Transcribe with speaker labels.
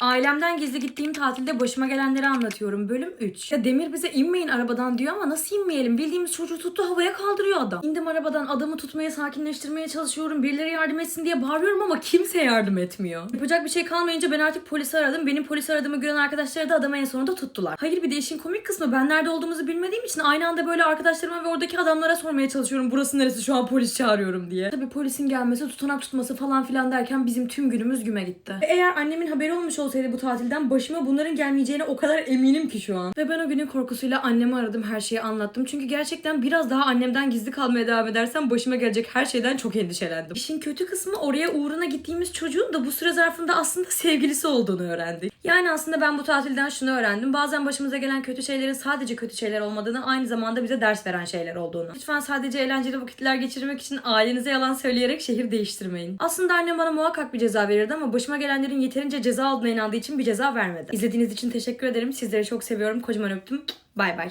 Speaker 1: Ailemden gizli gittiğim tatilde başıma gelenleri anlatıyorum. Bölüm 3. Ya Demir bize inmeyin arabadan diyor ama nasıl inmeyelim? Bildiğimiz çocuğu tuttu havaya kaldırıyor adam. İndim arabadan adamı tutmaya sakinleştirmeye çalışıyorum. Birileri yardım etsin diye bağırıyorum ama kimse yardım etmiyor. Yapacak bir şey kalmayınca ben artık polisi aradım. Benim polis aradığımı gören arkadaşları da adamı en sonunda tuttular. Hayır bir de işin komik kısmı ben nerede olduğumuzu bilmediğim için aynı anda böyle arkadaşlarıma ve oradaki adamlara sormaya çalışıyorum. Burası neresi şu an polis çağırıyorum diye. Tabii polisin gelmesi, tutanak tutması falan filan derken bizim tüm günümüz güme gitti. Eğer annemin haberi olmuş olsaydı bu tatilden başıma bunların gelmeyeceğine o kadar eminim ki şu an. Ve ben o günün korkusuyla annemi aradım, her şeyi anlattım. Çünkü gerçekten biraz daha annemden gizli kalmaya devam edersem başıma gelecek her şeyden çok endişelendim. İşin kötü kısmı oraya uğruna gittiğimiz çocuğun da bu süre zarfında aslında sevgilisi olduğunu öğrendik. Yani aslında ben bu tatilden şunu öğrendim. Bazen başımıza gelen kötü şeylerin sadece kötü şeyler olmadığını, aynı zamanda bize ders veren şeyler olduğunu. Lütfen sadece eğlenceli vakitler geçirmek için ailenize yalan söyleyerek şehir değiştirmeyin. Aslında annem bana muhakkak bir ceza verirdi ama başıma gelenlerin yeterince ceza olduğuna inandığı için bir ceza vermedi. İzlediğiniz için teşekkür ederim. Sizleri çok seviyorum. Kocaman öptüm. Bay bay.